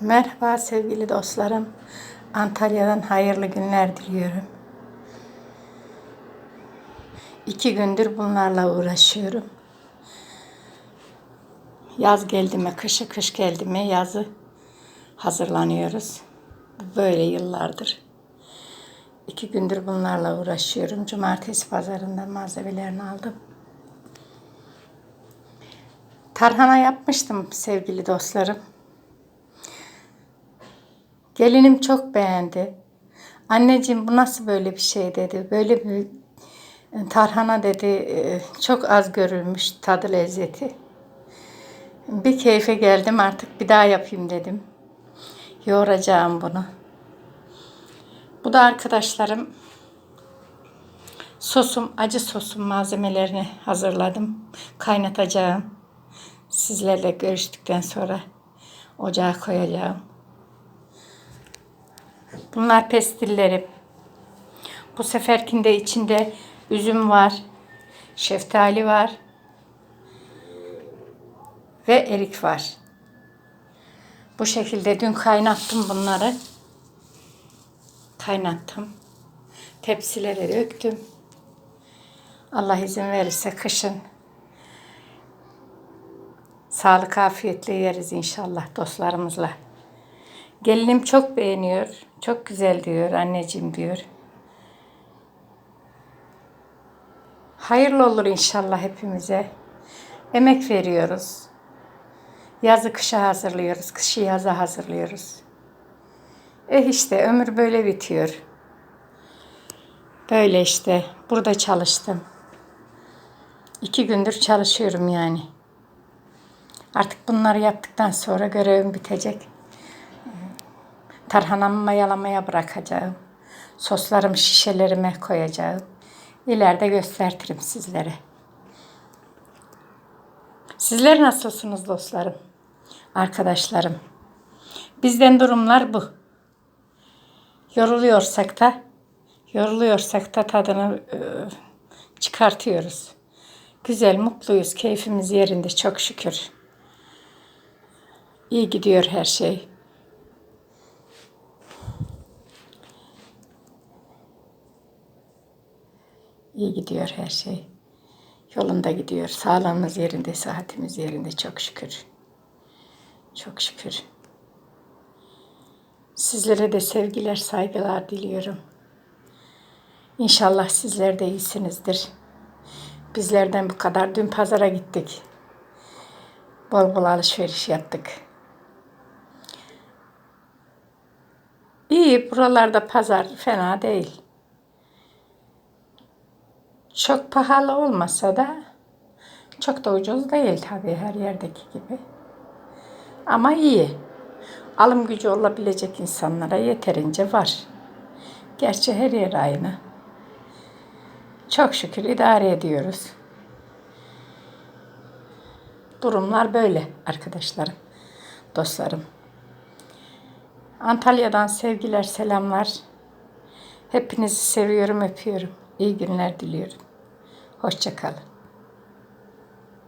Merhaba sevgili dostlarım. Antalya'dan hayırlı günler diliyorum. İki gündür bunlarla uğraşıyorum. Yaz geldi mi, kışı kış geldi mi yazı hazırlanıyoruz. Böyle yıllardır. İki gündür bunlarla uğraşıyorum. Cumartesi pazarından malzemelerini aldım. Tarhana yapmıştım sevgili dostlarım. Gelinim çok beğendi. Anneciğim bu nasıl böyle bir şey dedi. Böyle bir tarhana dedi e, çok az görülmüş tadı lezzeti. Bir keyfe geldim artık bir daha yapayım dedim. Yoğuracağım bunu. Bu da arkadaşlarım sosum, acı sosum malzemelerini hazırladım. Kaynatacağım. Sizlerle görüştükten sonra ocağa koyacağım. Bunlar pestillerim. Bu seferkinde içinde üzüm var, şeftali var ve erik var. Bu şekilde dün kaynattım bunları. Kaynattım. Tepsilere döktüm. Allah izin verirse kışın sağlık afiyetle yeriz inşallah dostlarımızla. Gelinim çok beğeniyor. Çok güzel diyor anneciğim diyor. Hayırlı olur inşallah hepimize. Emek veriyoruz. Yazı kışa hazırlıyoruz. Kışı yaza hazırlıyoruz. Eh işte ömür böyle bitiyor. Böyle işte. Burada çalıştım. İki gündür çalışıyorum yani. Artık bunları yaptıktan sonra görevim bitecek. Tarhanamı mayalamaya bırakacağım. Soslarım şişelerime koyacağım. İleride göstertirim sizlere. Sizler nasılsınız dostlarım? Arkadaşlarım. Bizden durumlar bu. Yoruluyorsak da yoruluyorsak da tadını e, çıkartıyoruz. Güzel, mutluyuz. Keyfimiz yerinde çok şükür. İyi gidiyor her şey. İyi gidiyor her şey. Yolunda gidiyor. Sağlığımız yerinde, sıhhatimiz yerinde çok şükür. Çok şükür. Sizlere de sevgiler, saygılar diliyorum. İnşallah sizler de iyisinizdir. Bizlerden bu kadar. Dün pazara gittik. Bol bol alışveriş yaptık. İyi, buralarda pazar fena değil. Çok pahalı olmasa da çok da ucuz değil tabii her yerdeki gibi. Ama iyi. Alım gücü olabilecek insanlara yeterince var. Gerçi her yer aynı. Çok şükür idare ediyoruz. Durumlar böyle arkadaşlarım, dostlarım. Antalya'dan sevgiler, selamlar. Hepinizi seviyorum, öpüyorum. İyi günler diliyorum. Hoşçakalın.